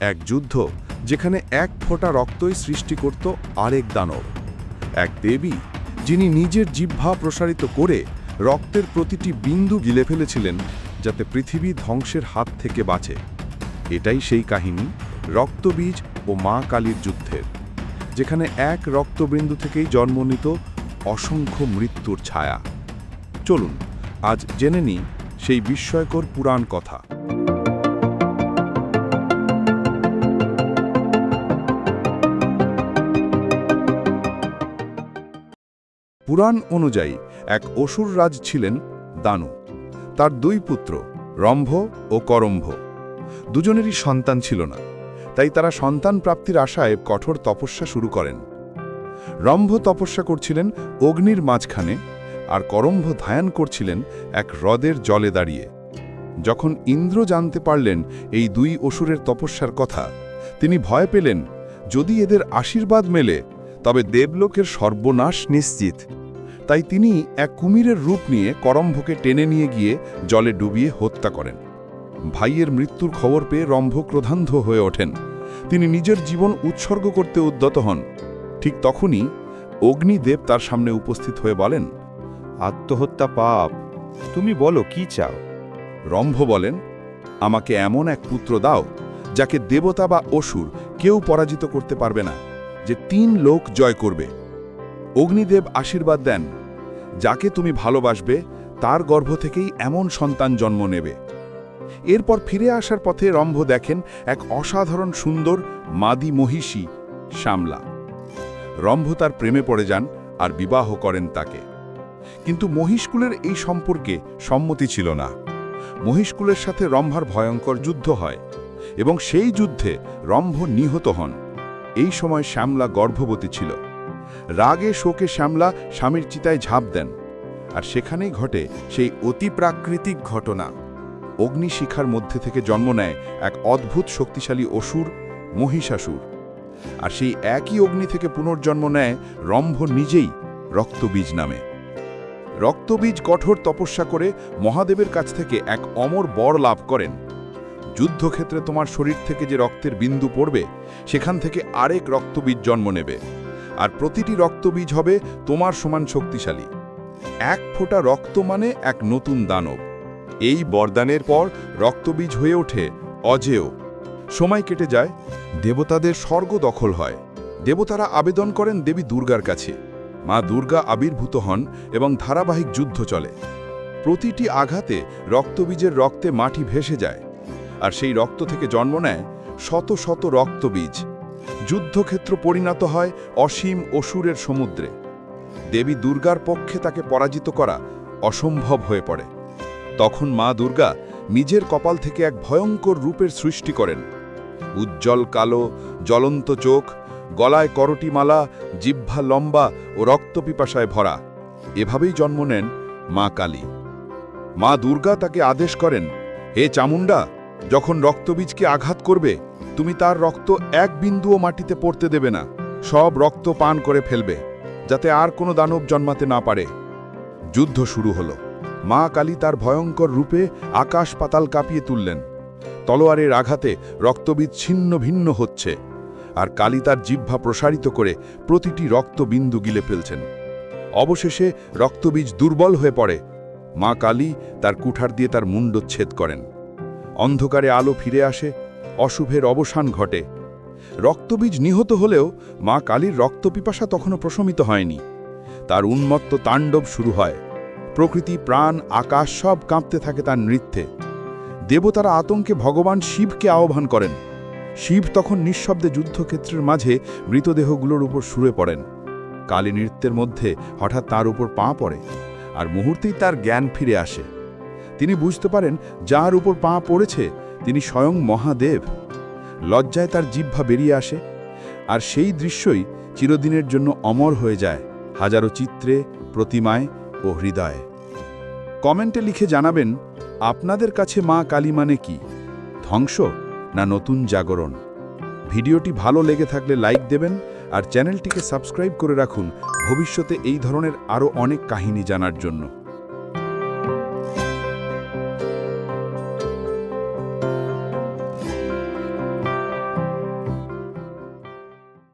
এক যুদ্ধ যেখানে এক ফোঁটা রক্তই সৃষ্টি করত আরেক দানব। এক দেবী, যিনি নিজের জিহ্বা প্রসারিত করে রক্তের প্রতিটি বিন্দু গিলে ফেলেছিলেন যাতে পৃথিবী ধ্বংসের হাত থেকে বাঁচে। এটাই সেই কাহিনী, রক্তবীজ ও মা কালীর যুদ্ধের, যেখানে এক রক্তবিন্দু থেকেই জন্ম নিত অসংখ্য মৃত্যুর ছায়া। চলুন, আজ জেনে নিই সেই বিস্ময়কর পুরাণ কথা। পুরাণ অনুযায়ী এক অসুর রাজ ছিলেন দানু। তার দুই পুত্র, রম্ভ ও করম্ভ। দুজনেরই সন্তান ছিল না, তাই তারা সন্তান প্রাপ্তির আশায় কঠোর তপস্যা শুরু করেন। রম্ভ তপস্যা করছিলেন অগ্নির মাঝখানে আর করম্ভ ধায়ান করছিলেন এক হ্রদের জলে দাঁড়িয়ে। যখন ইন্দ্র জানতে পারলেন এই দুই অসুরের তপস্যার কথা, তিনি ভয় পেলেন, যদি এদের আশীর্বাদ মেলে, তবে দেবলোকের সর্বনাশ নিশ্চিত। তাই তিনি এক কুমিরের রূপ নিয়ে করম্ভকে টেনে নিয়ে গিয়ে জলে ডুবিয়ে হত্যা করেন। ভাইয়ের মৃত্যুর খবর পেয়ে রম্ভ ক্রোধান্ধ হয়ে ওঠেন। তিনি নিজের জীবন উৎসর্গ করতে উদ্যত হন। ঠিক তখনই অগ্নিদেব তার সামনে উপস্থিত হয়ে বলেন আত্মহত্যা পাপ তুমি বলো কি চাও? রম্ভ বলেন আমাকে এমন এক পুত্র দাও যাকে দেবতা বা অসুর কেউ পরাজিত করতে পারবে না যে তিন লোক জয় করবে। অগ্নিদেব আশীর্বাদ দেন। যাকে তুমি ভালোবাসবে, তার গর্ভ থেকেই এমন সন্তান জন্ম নেবে। এরপর ফিরে আসার পথে রম্ভ দেখেন এক অসাধারণ সুন্দর মাদি মহিষী, শ্যামলা। রম্ভ তার প্রেমে পড়ে যান আর বিবাহ করেন তাকে। কিন্তু মহিষকুলের এই সম্পর্কে সম্মতি ছিল না। মহিষকুলের সাথে রম্ভার ভয়ঙ্কর যুদ্ধ হয় এবং সেই যুদ্ধে রম্ভ নিহত হন। এই সময় শ্যামলা গর্ভবতী ছিল। রাগে শোকে শ্যামলা স্বামীর চিতায় ঝাঁপ দেন। আর সেখানেই ঘটে সেই অতি প্রাকৃতিক ঘটনা। অগ্নিশিখার মধ্যে থেকে জন্ম নেয় এক অদ্ভুত শক্তিশালী অসুর, মহিষাসুর। আর সেই একই অগ্নি থেকে পুনর্জন্ম নেয় রম্ভ নিজেই রক্তবীজ নামে। রক্তবীজ কঠোর তপস্যা করে মহাদেবের কাছ থেকে এক অমর বর লাভ করেন। যুদ্ধক্ষেত্রে তোমার শরীর থেকে যে রক্তের বিন্দু পড়বে, সেখান থেকে আরেক রক্তবীজ জন্ম নেবে। আর প্রতিটি রক্তবীজ হবে তোমার সমান শক্তিশালী। এক ফোঁটা রক্ত মানে এক নতুন দানব। এই বরদানের পর রক্তবীজ হয়ে ওঠে অজেয়। সময় কেটে যায়, দেবতাদের স্বর্গ দখল হয়। দেবতারা আবেদন করেন দেবী দুর্গার কাছে। মা দুর্গা আবির্ভূত হন এবং ধারাবাহিক যুদ্ধ চলে। প্রতিটি আঘাতে রক্তবীজের রক্তে মাটি ভেসে যায়। আর সেই রক্ত থেকে জন্ম নেয় শত শত রক্তবীজ। যুদ্ধক্ষেত্র পরিণত হয় অসীম অসুরের সমুদ্রে। দেবী দুর্গার পক্ষে তাকে পরাজিত করা অসম্ভব হয়ে পড়ে। তখন মা দুর্গা নিজের কপাল থেকে এক ভয়ঙ্কর রূপের সৃষ্টি করেন। উজ্জ্বল কালো, জ্বলন্ত চোখ, গলায় করটিমালা, জিহ্বা লম্বা ও রক্তপিপাসায় ভরা। এভাবেই জন্ম নেন মা কালী। মা দুর্গা তাকে আদেশ করেন, হে চামুন্ডা যখন রক্তবীজকে আঘাত করবে তুমি তার রক্ত এক বিন্দুও মাটিতে পড়তে দেবে না। সব রক্ত পান করে ফেলবে, যাতে আর কোনো দানব জন্মাতে না পারে। যুদ্ধ শুরু হলো। মা কালী তার ভয়ঙ্কর রূপে আকাশ পাতাল কাঁপিয়ে তুললেন। তলোয়ারের আঘাতে রক্তবীজ ছিন্ন ভিন্ন হচ্ছে, আর কালী তার জিহ্বা প্রসারিত করে প্রতিটি রক্তবিন্দু গিলে ফেলছেন। অবশেষে রক্তবীজ দুর্বল হয়ে পড়ে। মা কালী তার কুঠার দিয়ে তার মুন্ডচ্ছেদ করেন। অন্ধকারে আলো ফিরে আসে অশুভের অবসান ঘটে। রক্তবীজ নিহত হলেও মা কালীর রক্তপিপাসা তখনও প্রশমিত হয়নি। তার উন্মত্ত তাণ্ডব শুরু হয়। প্রকৃতি, প্রাণ, আকাশ সব কাঁপতে থাকে তার নৃত্যে। দেবতারা আতঙ্কে ভগবান শিবকে আহ্বান করেন। শিব তখন নিঃশব্দে যুদ্ধক্ষেত্রের মাঝে মৃতদেহগুলোর উপর শুয়ে পড়েন। কালী নৃত্যের মধ্যে হঠাৎ তার উপর পা পড়ে আর মুহূর্তেই তার জ্ঞান ফিরে আসে। তিনি বুঝতে পারেন, যার উপর পা পড়েছে তিনি স্বয়ং মহাদেব। লজ্জায় তার জিহ্বা বেরিয়ে আসে, আর সেই দৃশ্যই চিরদিনের জন্য অমর হয়ে যায় হাজারো চিত্রে, প্রতিমায় ও হৃদয়ে। কমেন্টে লিখে জানাবেন, আপনাদের কাছে মা কালী মানে কি? ধ্বংস না নতুন জাগরণ? ভিডিওটি ভালো লেগে থাকলে লাইক দেবেন, আর চ্যানেলটিকে সাবস্ক্রাইব করে রাখুন ভবিষ্যতে এই ধরনের আরও অনেক কাহিনী জানার জন্য।